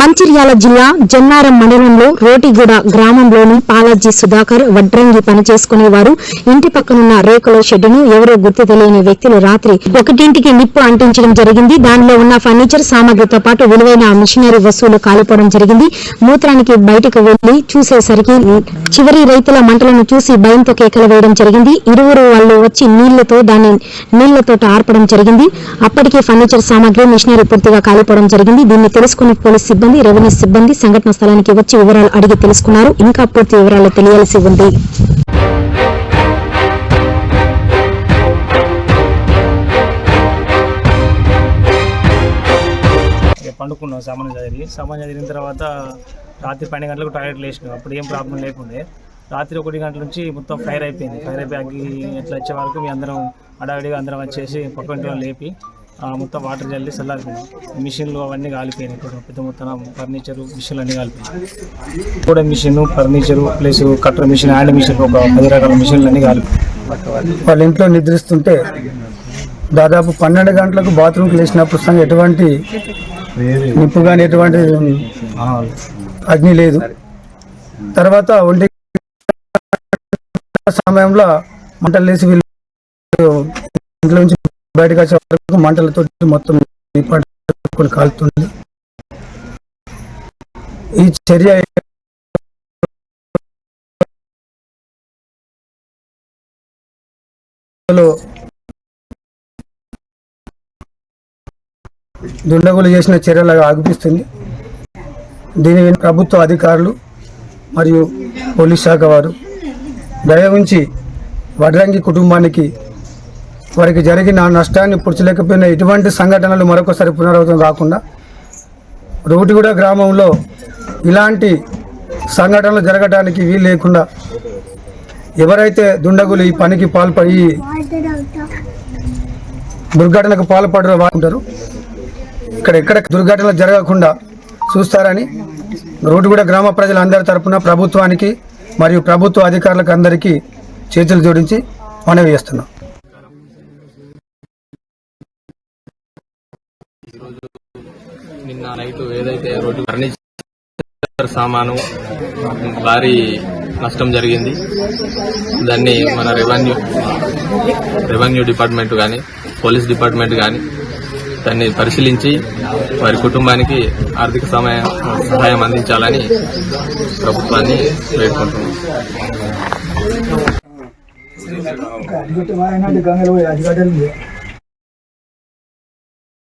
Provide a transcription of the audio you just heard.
మంచిర్యాల జిల్లా జన్నారం మండలంలో రోటిగూడ గ్రామంలోని పాలాజీ సుధాకర్ వడ్రంగి పనిచేసుకునేవారు. ఇంటి పక్కనున్న రేకుల షెడ్డును ఎవరో గుర్తు తెలియని వ్యక్తులు రాత్రి ఒకటింటికి నిప్పు అంటించడం జరిగింది. దానిలో ఉన్న ఫర్నిచర్ సామాగ్రితో పాటు విలువైన మిషనరీ వస్తువులు కాలిపోవడం జరిగింది. మూత్రానికి బయటకు వెళ్ళి చూసేసరికి చివరి రైతుల మంటలను చూసి భయంతో కేకలు వేయడం జరిగింది. ఇరువురు వాళ్ళు వచ్చి నీళ్ళతో దాన్ని నీళ్ళతో ఆర్పడం జరిగింది. అప్పటికే ఫర్నిచర్ సామాగ్రి మిషనరీ పూర్తిగా కాలిపోవడం జరిగింది. దీన్ని తెలుసుకున్న పోలీస్ సిబ్బంది రెవెన్యూ సిబ్బంది సంఘటన స్థలానికి వచ్చి వివరాలు అడిగి తెలుసుకున్నారు. ఇంకా పూర్తి వివరాలు తెలియాల్సి ఉంది. పండుకున్నాం సామాన్ చదివి సామాన్ చదివిన తర్వాత రాత్రి పన్నెండు గంటలకు టాయిలెట్ లేచినాం. అప్పుడు ఏం ప్రాబ్లం లేకుండే. రాత్రి ఒకటి గంటల నుంచి మొత్తం ఫైర్ అయిపోయింది. ఫైర్ అయిపోయి అగ్గి ఎట్లా వచ్చే వరకు మీ అందరం అడావిడిగా అందరం వచ్చేసి పక్కంటి లేపి మొత్తం వాటర్ చల్లి చల్లారిపోయింది మిషన్లు అవన్నీ కాలిపోయినాయి ఇక్కడ పెద్ద మొత్తం ఫర్నిచర్ మిషన్లు అన్నీ కాలిపోయినాయి. కూడా machine furniture plus cutter machine hand machine ఒక పది రకాల మిషన్లు అన్నీ కాలిపోయినాయి. వాళ్ళ ఇంట్లో నిద్రిస్తుంటే దాదాపు పన్నెండు గంటలకు బాత్రూమ్కి లేచినప్పుడు పుస్తకం ఎటువంటి నిప్పు కానీ ఎటువంటి అగ్ని లేదు. తర్వాత ఒంటి సమయంలో మంటలు లేచి వీళ్ళు బయటకు వచ్చే వరకు మంటలతో మొత్తం నిప్పట్టుకొని కాలుతుంది. ఈ చర్య దుండగులు చేసిన చర్యలుగా ఆగిపిస్తుంది. దీని ప్రభుత్వ అధికారులు మరియు పోలీస్ శాఖ వారు దయ ఉంచి వడ్రంగి కుటుంబానికి వారికి జరిగిన నష్టాన్ని పుడ్చలేకపోయిన ఇటువంటి సంఘటనలు మరొకసారి పునరావృతం కాకుండా రోటిగూడ గ్రామంలో ఇలాంటి సంఘటనలు జరగడానికి వీలు లేకుండా ఎవరైతే దుండగులు ఈ పనికి పాల్పడి దుర్ఘటనకు పాల్పడరో వాడుకుంటారు ఇక్కడ ఎక్కడ దుర్ఘటనలు జరగకుండా చూస్తారని రోడ్డుగూడ గ్రామ ప్రజలందరి తరపున ప్రభుత్వానికి మరియు ప్రభుత్వ అధికారులకు అందరికీ చేతులు జోడించి మనవి చేస్తున్నాం. నిన్న నైట్ ఏదైతే రోడ్డు ఫర్నిచర్ సామాను భారీ నష్టం జరిగింది. దాన్ని మన రెవెన్యూ రెవెన్యూ డిపార్ట్మెంట్ కానీ పోలీస్ డిపార్ట్మెంట్ కానీ దాన్ని పరిశీలించి వారి కుటుంబానికి ఆర్థిక సమయ సహాయం అందించాలని ప్రభుత్వాన్ని వేడుకుంటున్నాం.